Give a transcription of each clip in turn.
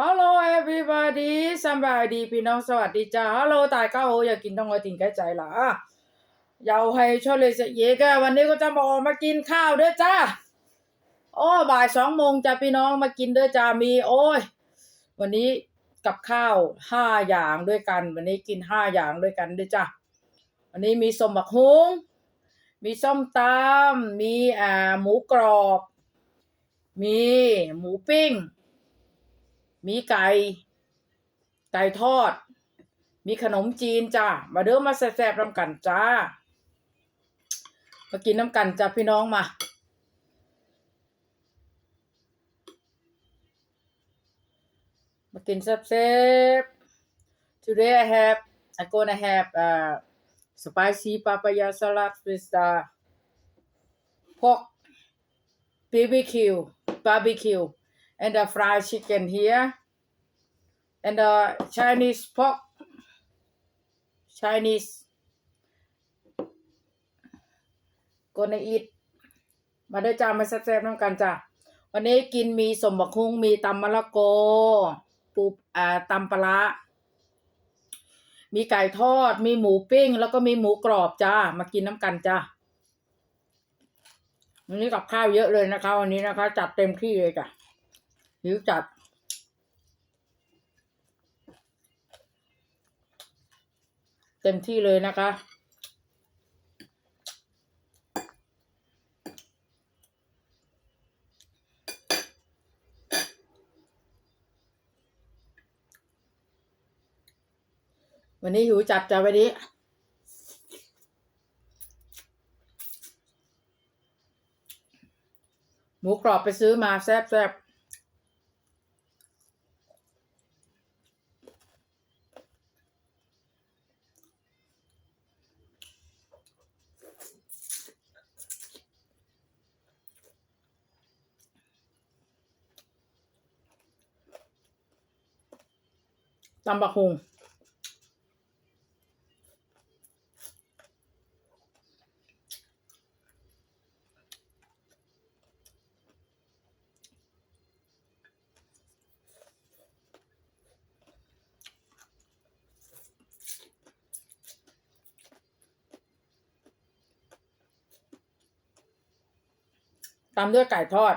ฮัลโหล everybody สบายดีพี่น้องสวัสดีจ้าฮัลโหลตายก้าโออยากกินต้องเอาติ่งแก้ใจละยาวให้ช่วยเลยเยก็วันนี้ก็จะมาออกมากินข้าวด้วยจ้าโอ้บ่ายสองโมงจะพี่น้องมากินด้วยจ้ามี โอ้ย วันนี้กับข้าวห้าอย่างด้วยกัน วันนี้กินห้าอย่างด้วยกันด้วยจ้าวันนี้มีสมบักฮุงมีส้มตำมีอ่าหมูกรอบ มีหมูปิ้ง มีไก่ ไก่ทอด มีขนมจีนจ้ามาเด้อมาแซ่บๆน้ำกันจ้า มากินน้ำกันจ้าพี่น้องมามากินแซ่บๆ Today I have I gonna have uh spicy papaya salad with the pork BBQ barbecue and the fried chicken here and the Chinese pork Chinese gonna eat มาด้อจ้ามาแซ่บๆน้ำกันจ้าวันนี้กินมีสมบักคุ้งมีตำมะละโกปูอ่าตำปลาร้ามีไก่ทอด มีหมูปิ้ง แล้วก็มีหมูกรอบจ้า มากินน้ำกันจ้าวันนี้กับข้าวเยอะเลยนะคะ วันนี้นะคะ จัดเต็มที่เลยจ้ะ หิวจัด เต็มที่เลยนะคะวันนี้หิวจัดจ้ะวันนี้ หมูกรอบไปซื้อมาแซ่บแตำบักหุงตำด้วยไก่ทอด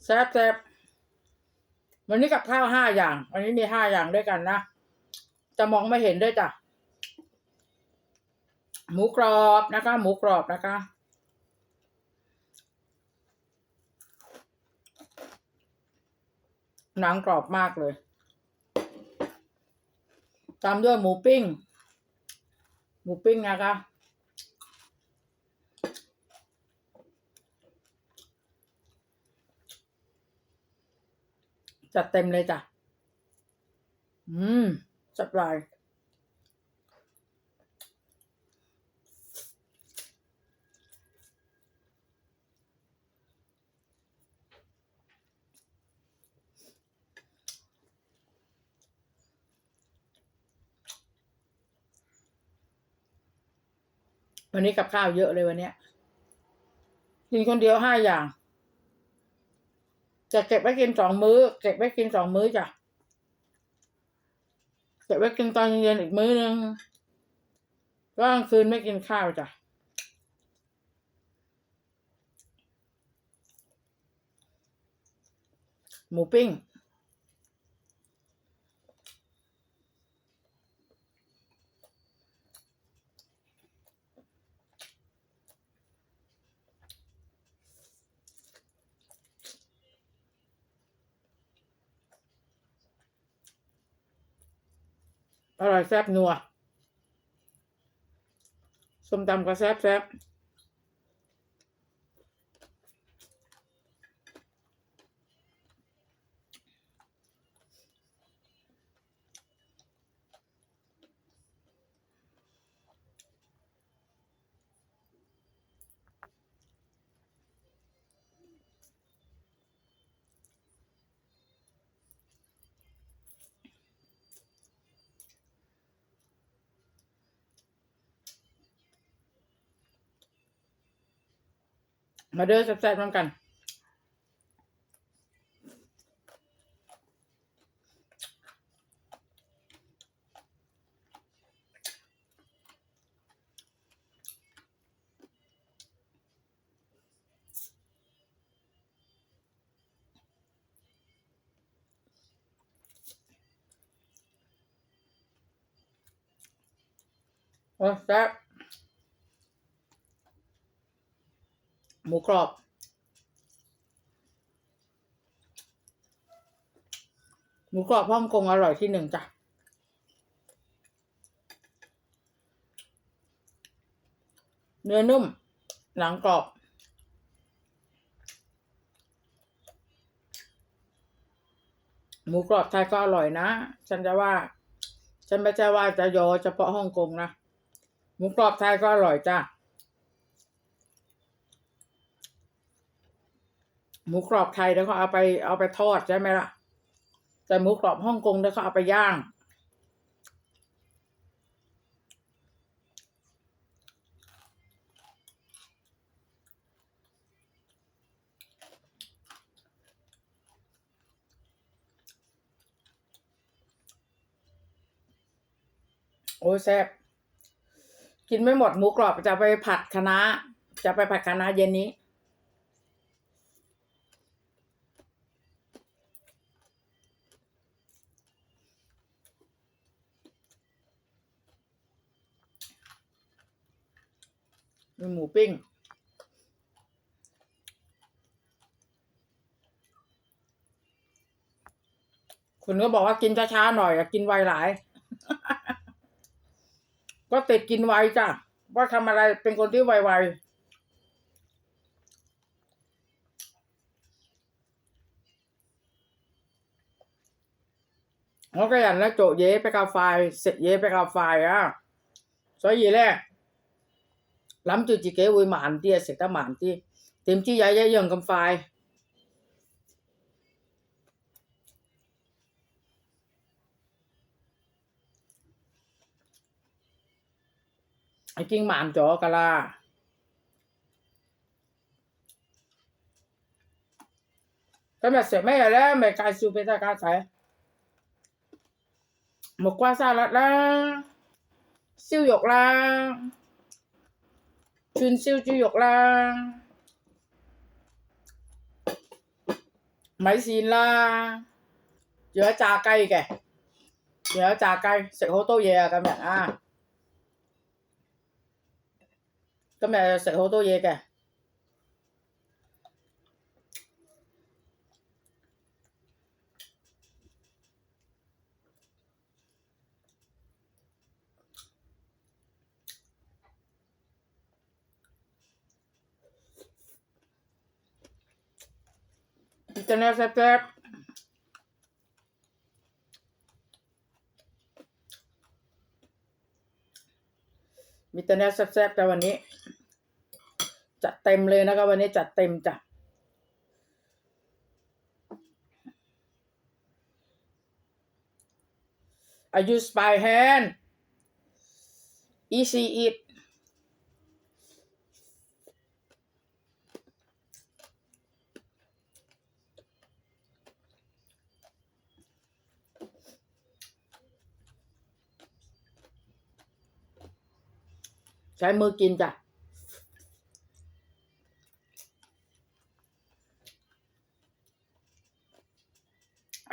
แซ่ บแซ่บวันนี้กับข้าวห้าอย่าง วันนี้มีห้าอย่างด้วยกันนะ จะมองไม่เห็นด้วยจ้ะ หมูกรอบนะคะ หมูกรอบนะคะ หนังกรอบมากเลย ตามด้วยหมูปิ้ง หมูปิ้งนะคะ จัดเต็มเลยจ้ะ อืมจัดลายวันนี้กับข้าวเยอะเลยวันเนี้ยกินคนเดียวห้าอย่าง จะเก็บไว้กินสองมื้อ เก็บไว้กินสองมื้อจ้ะเก็บไว้กินตอนเย็นอีกมื้อนึงก็กลางคืนไม่กินข้าวจ้ะหมูปิ้ง อร่อยแซ่บนัวส้มตำก็แซ่บแซ่บ มาเด้อแซ่บๆพร้อมกัน What's that แซ่บ หมูกรอบ หมูกรอบฮ่องกงอร่อยที่หนึ่งจ้ะเนื้อนุ่ม หนังกรอบ หมูกรอบไทยก็อร่อยนะ ฉันจะว่า ฉันไม่ใช่ว่าจะโยเฉพาะฮ่องกงนะ หมูกรอบไทยก็อร่อยจ้ะ หมูกรอบไทยแล้วก็เอาไปเอาไปทอดใช่ไหมล่ะ แต่หมูกรอบฮ่องกงแล้วเขาเอาไปย่าง โอ้ยแซ่บกินไม่หมดหมูกรอบจะไปผัดคะน้าจะไปผัดคะน้าเย็นนี้ มีหมูปิ้ง คุณก็บอกว่ากินช้าๆหน่อยอะกินไวหลาย ก็ติดกินไวจ้ะ ว่าทำอะไรเป็นคนที่ไวๆ我嘅人咧做嘢比较快，食嘢比较快啊，所以咧 諗住自己會慢啲啊，食得慢啲，點知又一樣咁快。已經慢咗㗎啦。今日食咩咧？咪介紹俾大家睇。木瓜沙律啦，燒肉啦， 串燒豬肉啦，米線啦，仲有炸雞嘅，仲有炸雞，食好多嘢啊！今日啊〜今日食好多嘢嘅， จะแนวแซ่บมีแต่แนวแซ่บๆแต่วันนี้ จัดเต็มเลยนะครับวันนี้จัดเต็มจ้ะอายุสปายแฮน easy eat ใช้มือกินจ้ะ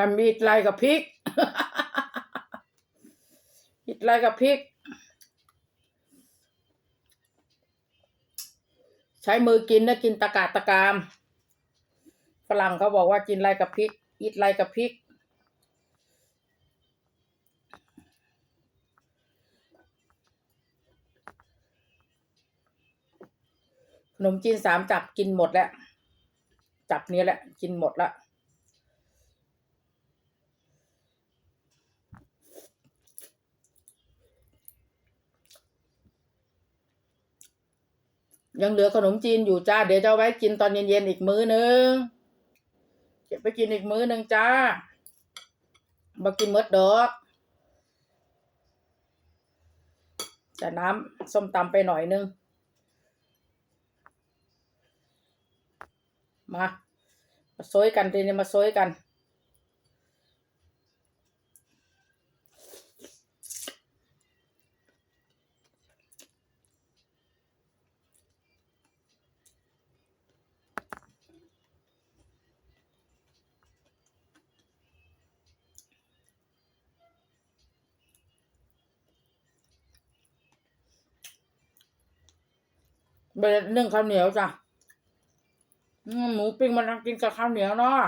and eat like a pig eat like a pig ใช้มือกินนะกินตะกาตะกาม ฝรั่งเขาบอกว่ากินไรกับพริก อิดไรกับพริก นมจีนสามจับกินหมดแล้ว จับนี้แหละ กินหมดละยังเหลือขนมจีนอยู่จ้า เดี๋ยวจะเอาไว้กินตอนเย็นๆอีกมื้อนึง เก็บไปกินอีกมื้อนึงจ้ามากินเมดดอกจะน้ำส้มตำไปหน่อยนึง มา มาซอยกันทีนี้มาซอยกันไปนึ่งข้าวเหนียวจ้ะ หมูปิ้งมันต้องกินกับข้าวเหนียวเนาะ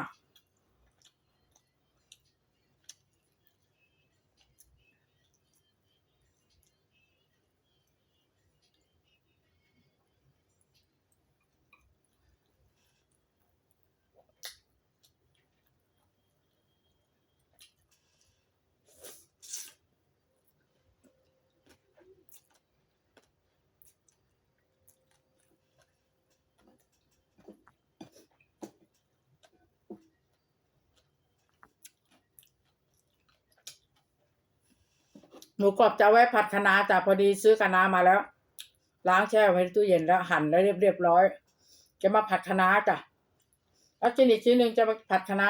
หมูกรอบจะไว้ผัดคะน้าจ้ะพอดีซื้อคะน้ามาแล้ว ล้างแช่ไว้ในตู้เย็นแล้วหั่นแล้วเรียบเรียบร้อย จะมาผัดคะน้าจ้ะแล้วชิ้นอีกชิ้นหนึ่งจะมาผัดคะน้า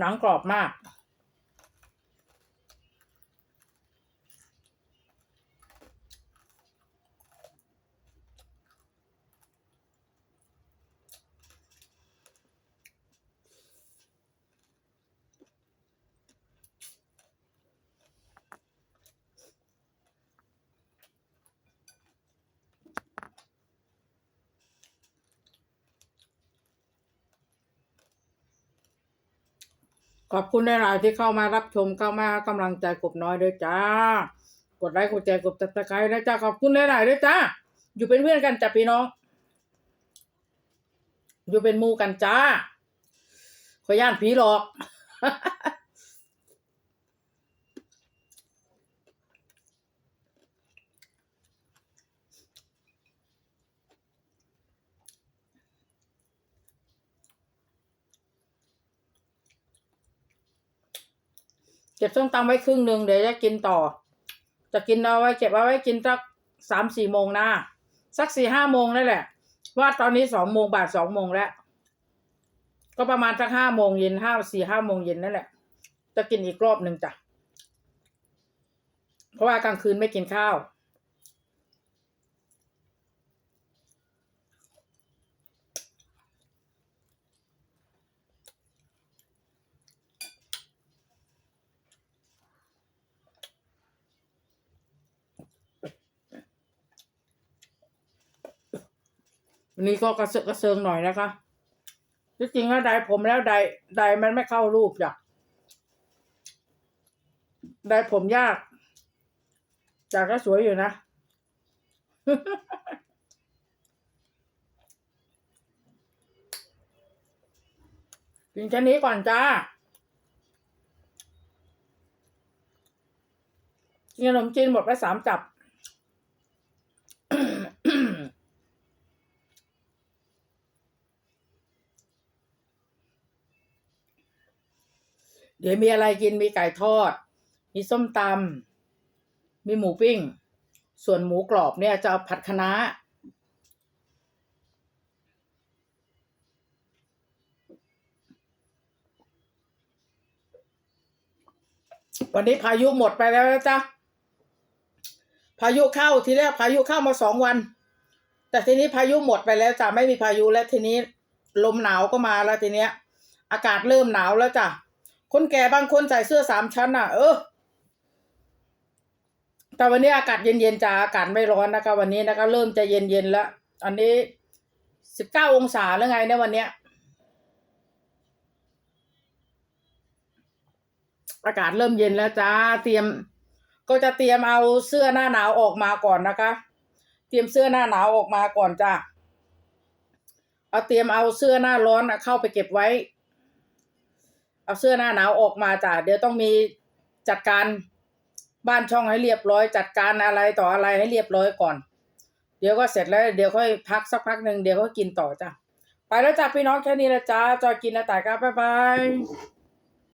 หนังกรอบมาก ขอบคุณหลายๆที่เข้ามารับชมเข้ามากำลังใจกบน้อยด้วยจ้ากดไลค์กดแชร์กดติดตามนะจ้าขอบคุณหลายๆด้วยจ้าอยู่เป็นเพื่อนกันจ้ะพี่น้อง อยู่เป็นมูกันจ้าขอย่านผีหลอก เก็บส้มตำไว้ครึ่งหนึ่งเดี๋ยวจะกินต่อ จะกินเอาไว้เก็บเอาไว้กินสักสามสี่โมงนะสักสี่ห้าโมงนั่นแหละ ว่าตอนนี้สองโมงบ่ายสองโมงแล้ว ก็ประมาณสักห้าโมงเย็นห้าสี่ห้าโมงเย็นนั่นแหละ จะกินอีกรอบหนึ่งจ้ะเพราะว่ากลางคืนไม่กินข้าว วันนี้ก็กระเซาะกระเซิงหน่อยนะคะที่จริงแล้วไดผมแล้วไดไดมันไม่เข้ารูปจ้ะไดผมยากจากก็สวยอยู่นะกินแค่นี้ก่อนจ้ากินขนมจีนหมดไปสามจับ เดี๋ยวมีอะไรกินมีไก่ทอด มีส้มตำมีหมูปิ้ง ส่วนหมูกรอบเนี่ยจะเอาผัดคะน้าวันนี้พายุหมดไปแล้วนะจ๊ะ พายุเข้าทีแรกพายุเข้ามาสองวัน แต่ทีนี้พายุหมดไปแล้วจ้ะไม่มีพายุแล้วทีนี้ ลมหนาวก็มาแล้วทีเนี้ย อากาศเริ่มหนาวแล้วจ้ะ คนแก่บางคนใส่เสื้อสามชั้นอะ เออ แต่วันนี้อากาศเย็นๆจ้ะอากาศไม่ร้อนนะคะ วันนี้นะคะ เริ่มจะเย็นๆแล้ว อันนี้สิบเก้าองศาแล้วไงเนี่ยวันเนี้ย อากาศเริ่มเย็นแล้วจ้า เตรียม ก็จะเตรียมเอาเสื้อหน้าหนาวออกมาก่อนนะคะ เตรียมเสื้อหน้าหนาวออกมาก่อนจ้าเอาเตรียมเอาเสื้อหน้าร้อนเข้าไปเก็บไว้ เอาเสื้อหน้าหนาวออกมาจ้ะเดี๋ยวต้องมีจัดการบ้านช่องให้เรียบร้อย จัดการอะไรต่ออะไรให้เรียบร้อยก่อน เดี๋ยวก็เสร็จแล้ว เดี๋ยวค่อยพักสักพักหนึ่งเดี๋ยวก็กินต่อจ้ะไปแล้วจ้ะพี่น้องแค่นี้ละจ้าจอยกินแล้วตายกันบ๊ายบาย